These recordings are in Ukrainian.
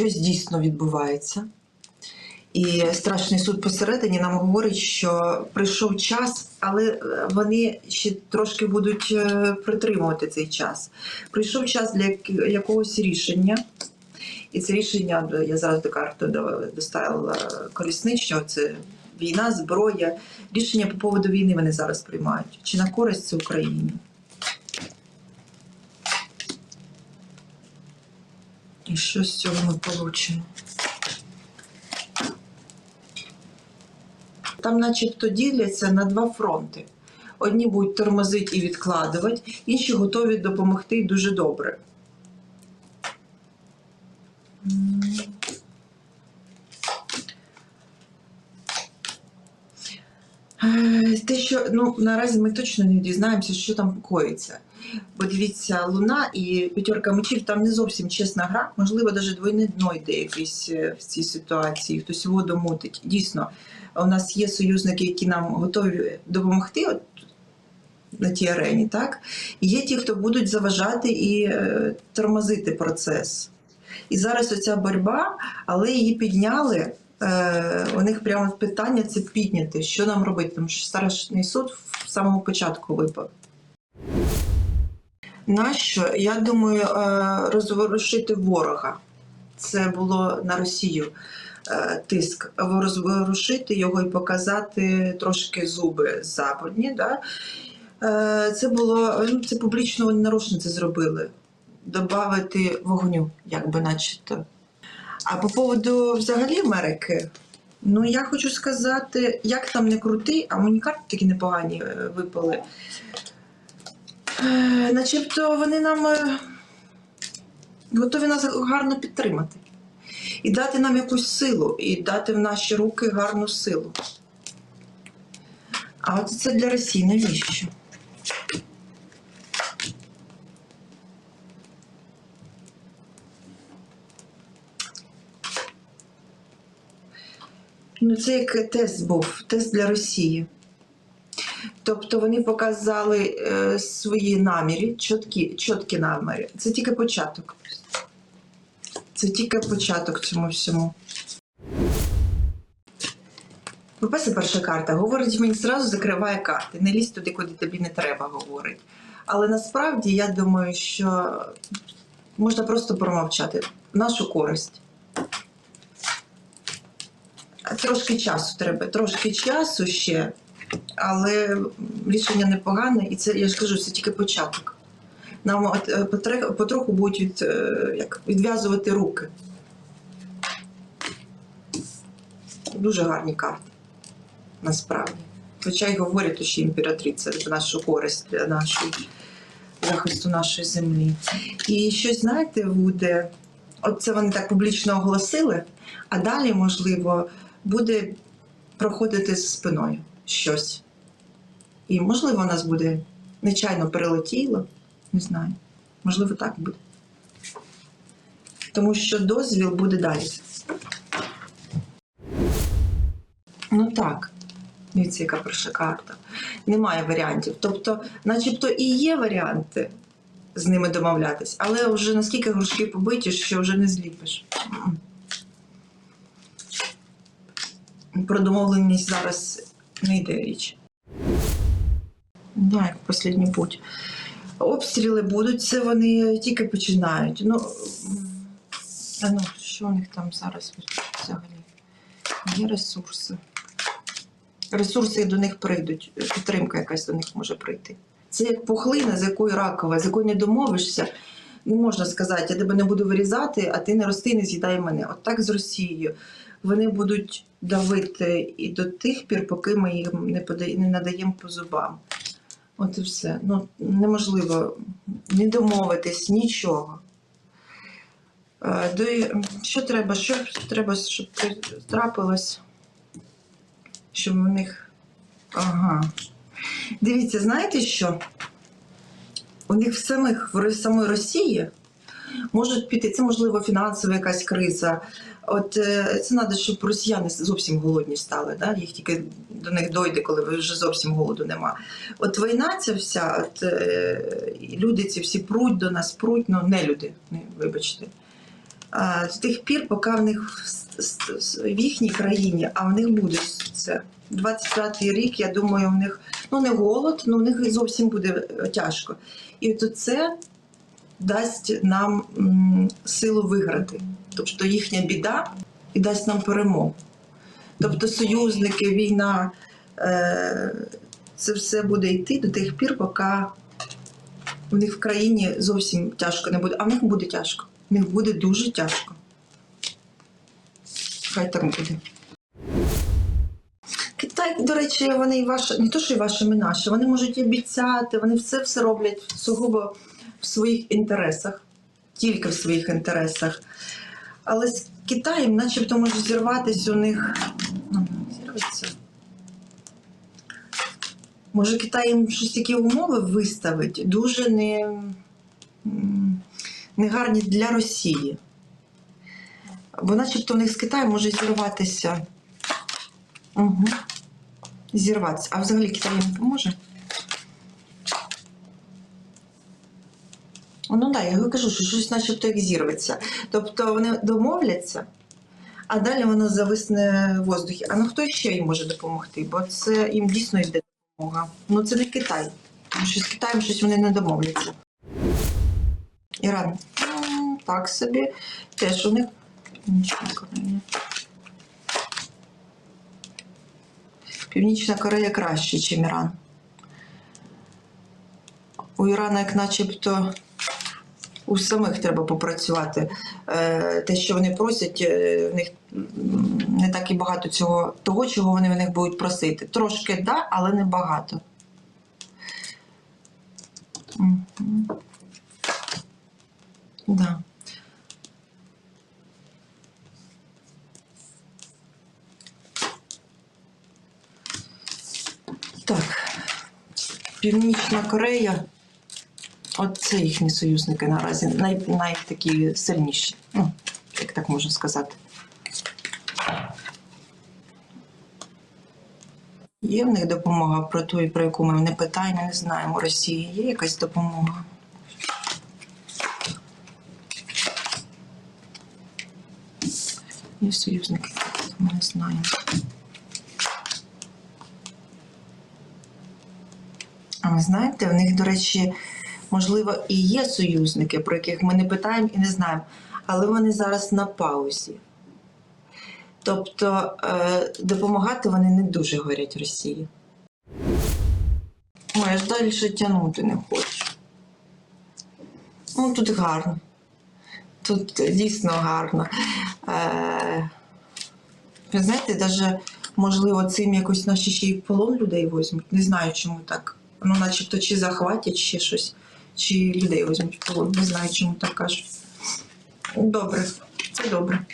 щось дійсно відбувається. І страшний суд посередині нам говорить, що прийшов час, але е, вони ще трошки будуть е, притримувати цей час. Прийшов час для якогось рішення. І це рішення е, я зараз до карти доставила колісничного. Це війна, зброя. Рішення по поводу війни вони зараз приймають. Чи на користь це Україні? І що з цього ми получимо? Там, начебто, діляться на два фронти. Одні будуть тормозити і відкладувати, інші готові допомогти дуже добре. Е, Те, що ну наразі ми точно не дізнаємося, що там коїться. Бо дивіться, луна і п'ятерка мечів там не зовсім чесна гра. Можливо, навіть двойне дно йде якийсь е, в цій ситуації, хтось воду мутить. Дійсно, у нас є союзники, які нам готові допомогти от, на тій арені, так? І є ті, хто будуть заважати і е, тормозити процес. І зараз оця боротьба, але її підняли. Е, у них прямо питання це підняти, що нам робити, тому що страшний суд в самому початку випав. Нащо? Я думаю, е, розворушити ворога. Це було на Росію е, тиск. Розворушити його і показати трошки зуби западні. Да? Е, Це було ну, це публічно вони нарочно це зробили. Добавити вогню, як би начебто. А по поводу взагалі Америки, ну я хочу сказати, як там не крути, а мені карти такі непогані випали. Е, Начебто вони нам е, готові нас гарно підтримати. І дати нам якусь силу, і дати в наші руки гарну силу. А от це для Росії навіщо? Ну, це як тест був, тест для Росії. Тобто вони показали е, свої наміри, чіткі, чіткі наміри. Це тільки початок. Це тільки початок цьому всьому. По-перше, перша карта говорить мені зразу закриває карти. Не лізь туди, куди тобі не треба, говорить. Але насправді я думаю, що можна просто промовчати нашу користь. Трошки часу треба, трошки часу ще, але рішення непогане, і це я ж кажу, це тільки початок. Нам е, потроху будуть від, е, як, відв'язувати руки. Дуже гарні карти, насправді. Хоча й говорять, що імператриця в нашу користь для нашої захисту нашої землі. І щось, знаєте, буде, от це вони так публічно оголосили, а далі, можливо, буде проходити з спиною щось. І, можливо, нас буде нечайно перелетіло, не знаю. Можливо, так буде. Тому що дозвіл буде далі. Ну так, дивіться, яка перша карта. Немає варіантів. Тобто, начебто і є варіанти з ними домовлятись, але вже наскільки грушки побиті, що вже не зліпиш. Про домовленість зараз не йде річ. Да, як останній путь. Обстріли будуть, це вони тільки починають. Ну, м, а ну що у них там зараз взагалі? Є ресурси. Ресурси до них прийдуть, підтримка якась до них може прийти. Це як пухлина, з якою ракова, з якою не домовишся. Не можна сказати, я тебе не буду вирізати, а ти не рости, не з'їдай мене. От так з Росією. Вони будуть давити і до тих пір, поки ми їм не, подай, не надаємо по зубам. От і все. Ну, неможливо не домовитись, нічого. Е, До, що треба? Що треба, щоб трапилось? Щоб у них. Ага. Дивіться, знаєте що? У них в самих в самої Росії можуть піти, це можливо фінансова якась криза. От е, це треба, щоб росіяни зовсім голодні стали. Да? Їх тільки до них дойде, коли вже зовсім голоду нема. От війна ця вся, от, е, люди ці всі пруть до нас, пруть, ну не люди, вибачте. з тих пір, поки в них в, їхній країні, а в них буде це. 25-й рік, я думаю, в них ну не голод, ну в них зовсім буде тяжко. І от це дасть нам силу виграти. Тобто їхня біда і дасть нам перемогу. Тобто союзники, війна, е, це все буде йти до тих пір, поки в них в країні зовсім тяжко не буде. А в них буде тяжко. В них буде дуже тяжко. Хай так буде. Китай, до речі, вони і ваші, не то, що і вашими наші, вони можуть обіцяти, вони все все роблять сугубо в своїх інтересах, тільки в своїх інтересах. Але з Китаєм начебто може зірватися у них. Ну, зірветься. Може, Китай їм щось такі умови виставить, дуже не, не гарні для Росії. Бо начебто у них з Китаєм може зірватися. Угу. Зірватися. А взагалі Китай їм допоможе? Ну так, я кажу, що щось начебто як зірветься. Тобто вони домовляться, а далі воно зависне в воздухі. А ну хто ще їм може допомогти? Бо це їм дійсно йде допомога. Ну це не Китай. Тому що з Китаєм щось вони не домовляться. Іран. М, Так собі. Теж у них нічого Корея. Північна Корея краще, ніж Іран. У Ірана, як начебто, у самих треба попрацювати. Е, Те, що вони просять, е, в них не так і багато цього, того, чого вони в них будуть просити. Трошки да, але не багато. Да. Так. Північна Корея. От це їхні союзники наразі. Най, най такі сильніші. Ну, як так можна сказати. Є в них допомога про ту, про яку ми не питаємо, не знаємо. Росії є якась допомога. Є союзники, ми не знаємо. А ви знаєте, в них, до речі, можливо, і є союзники, про яких ми не питаємо і не знаємо, але вони зараз на паузі. Тобто е, допомагати вони не дуже горять Росії. Ой, я ж далі тягнути не хочу. Ну, тут гарно. Тут дійсно гарно. Е, ви знаєте, навіть, можливо, цим якось наші ще й полон людей візьмуть. Не знаю, чому так. Ну, начебто, чи захватять ще щось, чи людей візьмуть в полон. Не знаю, чому так кажуть. Добре, це добре.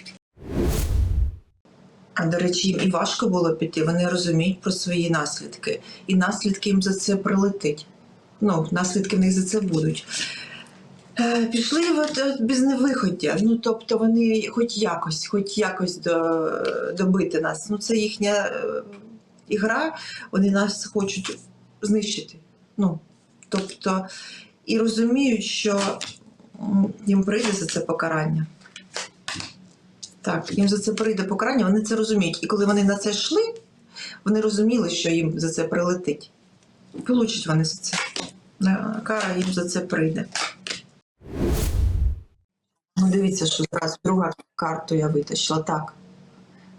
А до речі, їм і важко було піти. Вони розуміють про свої наслідки. І наслідки їм за це прилетить. Ну, наслідки в них за це будуть. Е, Пішли без невиходя. Ну, тобто вони хоч якось, хоч якось до, добити нас. Ну, це їхня е, ігра, вони нас хочуть знищити. Ну, тобто, і розуміють, що їм прийде за це покарання. Так, їм за це прийде покарання, вони це розуміють. І коли вони на це йшли, вони розуміли, що їм за це прилетить. Получать вони за це. Е, Кара їм за це прийде. Ну, дивіться, що зараз друга карту я витащила. Так.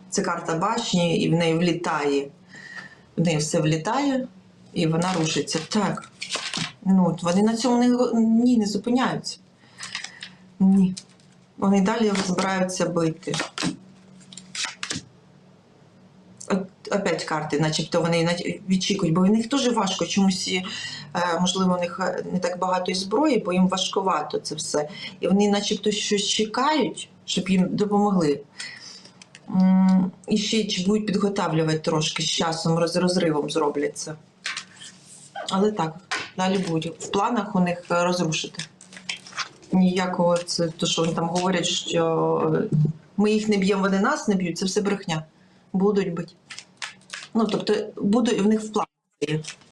Це карта башні, і в неї влітає. В неї все влітає, і вона рушиться. Так. Ну, от вони на цьому не, ні, не зупиняються. Ні. Вони далі збираються бити. От, опять карти, начебто вони відчікують, бо в них дуже важко чомусь, е, можливо, у них е, не так багато зброї, бо їм важковато це все. І вони начебто щось чекають, щоб їм допомогли. І ще чи будуть підготавлювати трошки з часом, роз, розривом зроблять це. Але так, далі будуть. В планах у них е, розрушити. Ніякого це то, що вони там говорять, що е, ми їх не б'ємо, вони нас не б'ють, це все брехня. Будуть бити. Ну, тобто, буде в них в планах.